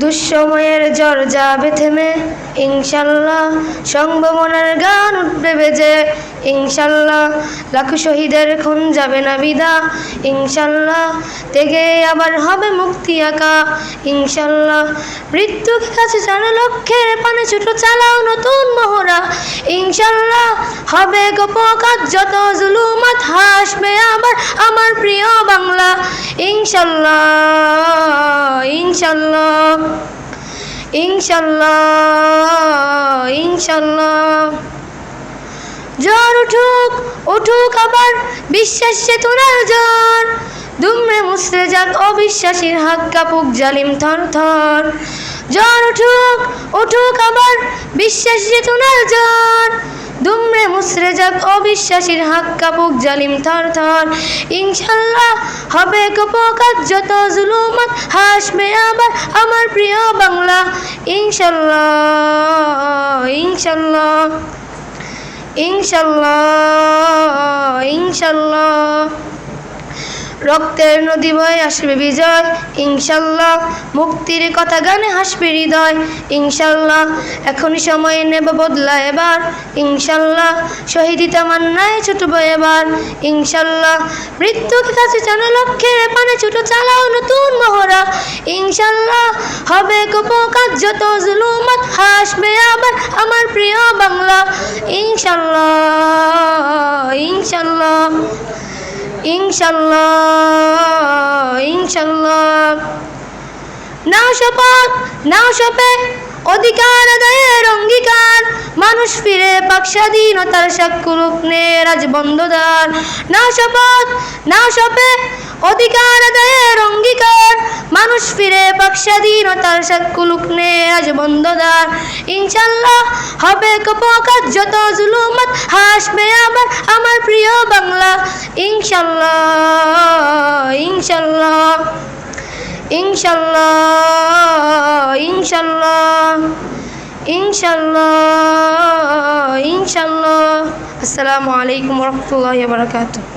দুঃসময়ের জ্বর যাবে থেমে ইনশাল্লাহ সংভবনার গান উঠবে বেজে। ইনশাল্লাহ লাখ শহীদের খুন যাবে না বিদা। ইনশাল্লাহ তেগে আবার হবে মুক্তি আঁকা ইনশাল্লাহ মৃত্যুকে কাছে জানা লক্ষ্যের পানে ছোট চালাও নতুন মহড়া। ইনশাল্লাহ হবে গোপকাত যত জুলুমাত হাসবে আবার আমার প্রিয় বাংলা। ইনশাল্লাহ ইনশাল্লাহ। ইনশাল্লাহ ইনশাল্লাহ। জ্বর উঠুক উঠুক আবার বিশ্বাস চেতনার জ্বর। দুমড়ে মুসরে যাক অবিশ্বাসীর হাত কাপুক জালিম থর থর। জ্বর উঠুক উঠুক আবার বিশ্বাস চেতনার জ্বর। দুমড়ে মুসরে যাক অবিশ্বাসীর হাক কাপুক জালিম থর থর ইনশাল্লাহ হবে কপকাত যত জুলুমাত, হাসবে আবার আমার প্রিয় বাংলা। ইনশাল্লাহ ইনশাল্লাহ ইনশাল্লাহ ইনশাল্লাহ। রক্তের নদী বয়ে আসবে বিজয়। ইনশাল্লাহ মুক্তির কথা গানে হাসবে হৃদয়। ইনশাল্লাহ এখনই সময় নেব বদলা এবার। ইনশাল্লাহ শহীদি তামান্নায় ছুটবো এবার। ইনশাল্লাহ মৃত্যুকে কাছে জানো লক্ষ্যের পানে ছোট চালাও নতুন মহড়া। ইনশাল্লাহ হবে কপকাত যত জুলুমাত হাসবে আবার আমার প্রিয় বাংলা। ইনশাল্লাহ ইনশাল্লাহ ইনশাল্লাহ। নাও শপথ, নাও শপে, অধিকার, আদায়ের অঙ্গীকার। মানুষ ফিরে পাক স্বাধীনতার সাক্ষরূপ নে রাজ বন্ধদার নাও শপথ, নাও শপে অধিকার আদায়ের অঙ্গীকার। মানুষ ফিরে পাক স্বাধীনতার সাক্ষরূপ নে রাজ বন্ধদার। ইনশাল্লাহ হবে কপকাত যত জুলুমত, হাসবে আবার আমার প্রিয় বাংলা। ইনশাল্লাহ ইনশাল্লাহ ইনশাল্লাহ ইনশাল্লাহ ইনশাল্লাহ ইনশাল্লাহ আসসালামু আলাইকুম রহমতুল্লাহ বারকাতুহ।